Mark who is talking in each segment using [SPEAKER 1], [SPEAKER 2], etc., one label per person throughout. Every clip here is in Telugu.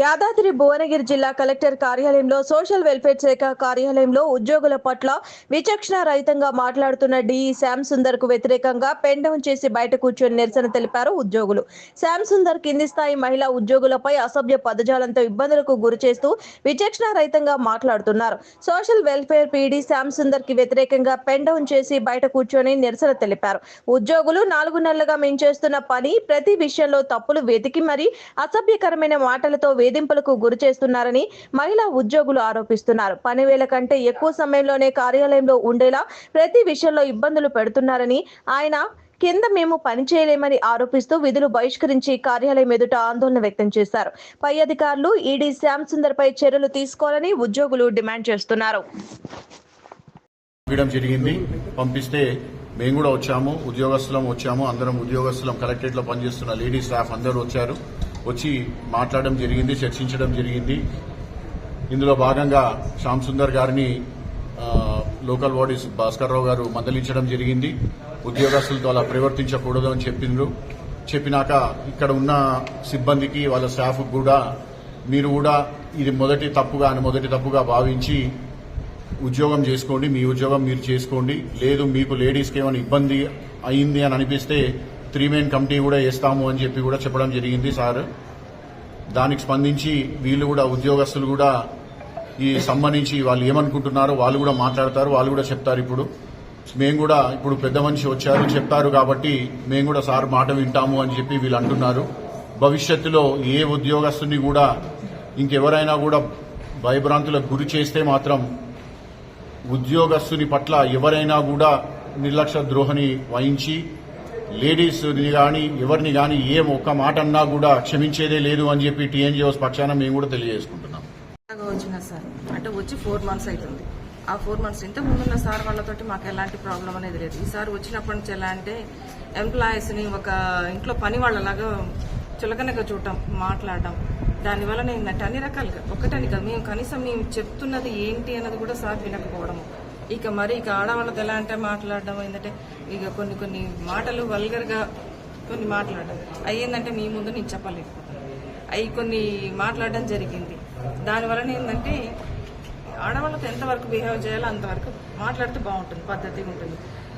[SPEAKER 1] యాదాద్రి భువనగిరి జిల్లా కలెక్టర్ కార్యాలయంలో సోషల్ వెల్ఫేర్ శాఖ కార్యాలయంలో ఉద్యోగుల పట్ల విచక్షణ రహితంగా మాట్లాడుతున్న డిఈ శ్యామ్ సుందర్కు వ్యతిరేకంగా పెన్ డౌన్ చేసి బయట కూర్చొని నిరసన తెలిపారు ఉద్యోగులు. శ్యామ్ సుందర్ కింది స్థాయి మహిళా ఉద్యోగులపై అసభ్య పదజాలంతో ఇబ్బందులకు గురి చేస్తూ విచక్షణ రహితంగా మాట్లాడుతున్నారు. సోషల్ వెల్ఫేర్ పీడీ శ్యామ్ సుందర్కి వ్యతిరేకంగా పెన్ డౌన్ చేసి బయట కూర్చొని నిరసన తెలిపారు. ఉద్యోగులు నాలుగు నెలలుగా మేము చేస్తున్న పని ప్రతి విషయంలో తప్పులు వెతికి మరీ అసభ్యకరమైన మాటలతో వేధింపులకు గురి చేస్తున్నారని మహిళా ఉద్యోగులు ఆరోపిస్తున్నారు. పనివేల కంటే ఎక్కువ సమయంలోనే కార్యాలయంలో ఉండేలా ప్రతి విషయంలో ఇబ్బందులు పెడుతున్నారని ఆయన కింద మేము పని చేయలేమని ఆరోపిస్తూ విధులు బహిష్కరించి కార్యాలయం ఎదుట ఆందోళన వ్యక్తం చేశారు. పై అధికారులు ఈడీ శ్యామ్ సుందర్ పై చర్యలు తీసుకోవాలని ఉద్యోగులు డిమాండ్ చేస్తున్నారు.
[SPEAKER 2] జరిగింది. పంపిస్తే మేము కూడా వచ్చాము ఉద్యోగస్తులం వచ్చాము అందరం ఉద్యోగస్తులం కలెక్టరేట్లో పనిచేస్తున్న లేడీ స్టాఫ్ అందరూ వచ్చారు. వచ్చి మాట్లాడడం జరిగింది చర్చించడం జరిగింది. ఇందులో భాగంగా శ్యామ్ సుందర్ గారిని లోకల్ బాడీస్ భాస్కర్ రావు గారు మందలించడం జరిగింది. ఉద్యోగస్తులతో అలా ప్రవర్తించకూడదు అని చెప్పిండ్రు. చెప్పినాక ఇక్కడ ఉన్న సిబ్బందికి వాళ్ళ స్టాఫ్ కూడా మీరు కూడా ఇది మొదటి తప్పుగా అని మొదటి తప్పుగా భావించి ఉద్యోగం చేసుకోండి మీ ఉద్యోగం మీరు చేసుకోండి. లేదు మీకు లేడీస్కి ఏమైనా ఇబ్బంది అయింది అని అనిపిస్తే త్రీ మెయిన్ కమిటీ కూడా వేస్తాము అని చెప్పి కూడా చెప్పడం జరిగింది సార్. దానికి స్పందించి వీళ్ళు కూడా ఉద్యోగస్తులు కూడా ఈ సంబంధించి వాళ్ళు ఏమనుకుంటున్నారో వాళ్ళు కూడా మాట్లాడతారు వాళ్ళు కూడా చెప్తారు ఇప్పుడు. మేము కూడా ఇప్పుడు పెద్ద మనిషి వచ్చారు చెప్తారు కాబట్టి మేము కూడా సార్ మాట వింటాము అని చెప్పి వీళ్ళు అంటున్నారు. భవిష్యత్తులో ఏ ఉద్యోగస్తుని కూడా ఇంకెవరైనా కూడా భయభ్రాంతులకు గురి చేస్తే మాత్రం ఉద్యోగస్తుని పట్ల ఎవరైనా కూడా నిర్లక్ష్య ద్రోహని వహించి లేడీస్ని కానీ ఎవరిని కానీ ఏం ఒక్క మాట అన్నా కూడా క్షమించేదే లేదు అని చెప్పి టీఎన్జిఓస్ పక్షాన మేము కూడా తెలియజేసుకుంటున్నాం.
[SPEAKER 3] వచ్చిన సార్. అంటే వచ్చి ఫోర్ మంత్స్ అవుతుంది ఆ ఫోర్ మంత్స్ ఇంత ముందున్న సార్ వాళ్ళతోటి మాకు ఎలాంటి ప్రాబ్లం అనేది లేదు. ఈసారి వచ్చినప్పటి నుంచి ఎలా అంటే ఎంప్లాయీస్ని ఒక ఇంట్లో పని వాళ్ళలాగా చులకనగా చూడటం మాట్లాడటం. దానివల్ల ఏంటంటే అన్ని రకాలుగా ఒకటని కాదు మేము కనీసం మేము చెప్తున్నది ఏంటి అన్నది కూడా సార్ వినకపోవడము. ఇక మరి ఇక ఆడవాళ్ళతో ఎలా అంటే మాట్లాడడం ఏంటంటే ఇక కొన్ని కొన్ని మాటలు వల్గర్గా కొన్ని మాట్లాడడం. అయ్యిందంటే మీ ముందు నేను చెప్పలేకపోతాను అవి కొన్ని మాట్లాడడం జరిగింది. దానివలన ఏంటంటే ఆడవాళ్ళతో ఎంతవరకు బిహేవ్ చేయాలో అంతవరకు మాట్లాడితే బాగుంటుంది పద్ధతిగా ఉంటుంది.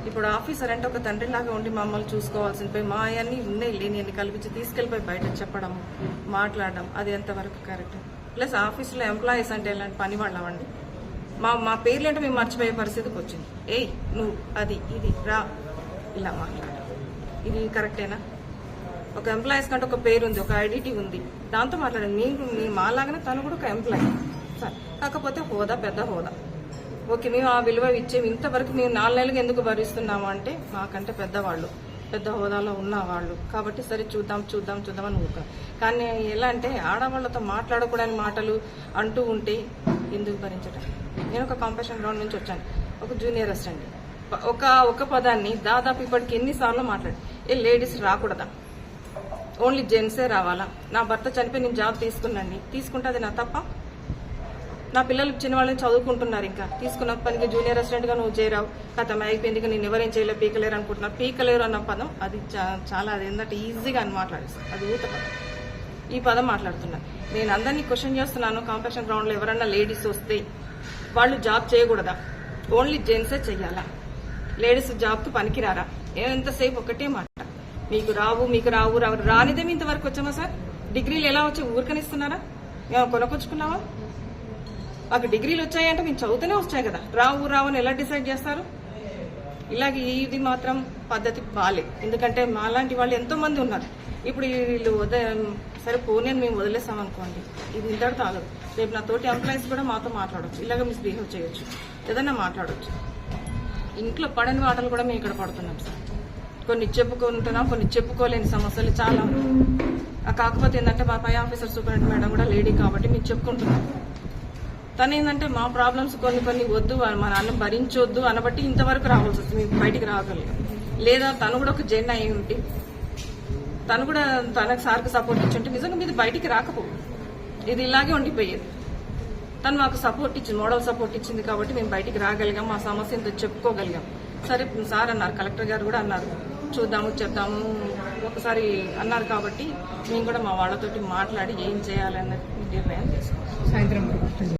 [SPEAKER 3] ఇప్పుడు ఆఫీసర్ అంటే ఒక తండ్రిలాగా ఉండి మమ్మల్ని చూసుకోవాల్సింది పోయి మా అన్నీ ఉన్నాయి లేని అన్ని కల్పించి తీసుకెళ్ళిపోయి బయట చెప్పడం మాట్లాడడం అది ఎంతవరకు కరెక్ట్? ప్లస్ ఆఫీసులో ఎంప్లాయీస్ అంటే ఎలాంటి పని వాళ్ళమండి మా మా పేర్లు అంటే మేము మర్చిపోయే పరిస్థితికి వచ్చింది. ఏయ్ నువ్వు అది ఇది రా. ఇలా మాట్లాడాలి ఇది కరెక్టేనా? ఒక ఎంప్లాయీస్ కంటే ఒక పేరు ఉంది ఒక ఐడెంటిటీ ఉంది. దాంతో మాట్లాడండి మీకు మీ మాలాగానే తను కూడా ఒక ఎంప్లాయీ. సరే. కాకపోతే హోదా పెద్ద హోదా. ఓకే మేము ఆ విలువ ఇచ్చే ఇంతవరకు మేము నాలుగు నెలలకు ఎందుకు భరిస్తున్నాము అంటే మాకంటే పెద్దవాళ్ళు పెద్ద హోదాలో ఉన్నవాళ్ళు. కాబట్టి సరే చూద్దాం చూద్దాం చూద్దాం అని ఊరుక కానీ ఎలా అంటే ఆడవాళ్ళతో మాట్లాడకూడని మాటలు అంటూ ఉంటే ఎందుకు భరించడం నేను ఒక కాంపిటీషన్ గ్రౌండ్ నుంచి వచ్చాను. ఒక జూనియర్ అసిస్టెంట్ ఒక ఒక పదాన్ని దాదాపు ఇప్పటికి ఎన్నిసార్లు మాట్లాడి ఏ లేడీస్ రాకూడదా? ఓన్లీ జెంట్సే రావాలా? నా భర్త చనిపోయి నేను జాబ్ తీసుకున్నాండి తీసుకుంటే అది నా తప్ప? నా పిల్లలు చిన్న వాళ్ళని చదువుకుంటున్నారు ఇంకా. తీసుకున్న పనికి జూనియర్ అసిస్టెంట్గా నువ్వు చేరావు. కథం అయిపోయింది ఇంకా నేను ఎవరేం చేయలేదు పీకలేరు అనుకుంటున్నా. పీకలేరు అన్న పదం అది చాలా అది ఏంటంటే ఈజీగా అని మాట్లాడేస్తాను అది ఊత పదం ఈ పదం మాట్లాడుతున్నా. నేను అందరినీ క్వశ్చన్ చేస్తున్నాను కాంపిటీషన్ గ్రౌండ్లో ఎవరన్నా లేడీస్ వస్తే వాళ్ళు జాబ్ చేయకూడదా? ఓన్లీ జెంట్సే చెయ్యాలా? లేడీస్ జాబ్ పనికిరారా? ఎంతసేపు ఒకటే మాట. మీకు రావు మీకు రావు రావు. రానిదే మీ ఇంతవరకు వచ్చామా సార్? డిగ్రీలు ఎలా వచ్చి ఊరికనిస్తున్నారా? మేము కొనకొచ్చుకున్నావా మాకు డిగ్రీలు వచ్చాయంటే మేము చదువుతూనే వచ్చాయి కదా. రావు రావు అని ఎలా డిసైడ్ చేస్తారు? ఇలాగే ఇది మాత్రం పద్ధతి బాలే. ఎందుకంటే మాలాంటి వాళ్ళు ఎంతో మంది ఉన్నారు. ఇప్పుడు వీళ్ళు వద సరే పోనీ మేము వదిలేసాం అనుకోండి ఇది ఇంతటితో ఆగదు. రేపు నా తోటి ఎంప్లాయీస్ కూడా మాతో మాట్లాడవచ్చు ఇలాగ మిస్బిహేవ్ చేయొచ్చు. ఏదన్నా మాట్లాడవచ్చు ఇంట్లో పడని మాటలు కూడా మేము ఇక్కడ పడుతున్నాం సార్. కొన్ని చెప్పుకుంటున్నాం కొన్ని చెప్పుకోలేని సమస్యలు చాలా ఉన్నాయి. ఆ కాకపోతే ఏంటంటే మా పై ఆఫీసర్ సూపరింటెండెంట్ మేడం కూడా లేడీ కాబట్టి మేము చెప్పుకుంటున్నాం. తను ఏంటంటే మా ప్రాబ్లమ్స్ కొన్ని కొన్ని వద్దు మా నాన్న భరించొద్దు అనబట్టి ఇంతవరకు రావాల్సి వస్తుంది. మేము బయటికి రాగలిగాం. లేదా తను కూడా ఒక జెండా అయి ఉంటే తను కూడా తనకు సార్కి సపోర్ట్ ఇచ్చి ఉంటే నిజంగా మీది బయటికి రాకపోవు ఇది ఇలాగే ఉండిపోయేది. తను మాకు సపోర్ట్ ఇచ్చింది మోడల్ సపోర్ట్ ఇచ్చింది కాబట్టి మేము బయటికి రాగలిగాం మా సమస్య ఇంత చెప్పుకోగలిగాం. సరే సార్ అన్నారు కలెక్టర్ గారు కూడా అన్నారు. చూద్దాము చెప్దాము ఒకసారి అన్నారు కాబట్టి మేము కూడా మా వాళ్ళతోటి మాట్లాడి ఏం చేయాలన్నది నిర్ణయం తీసుకున్నాం.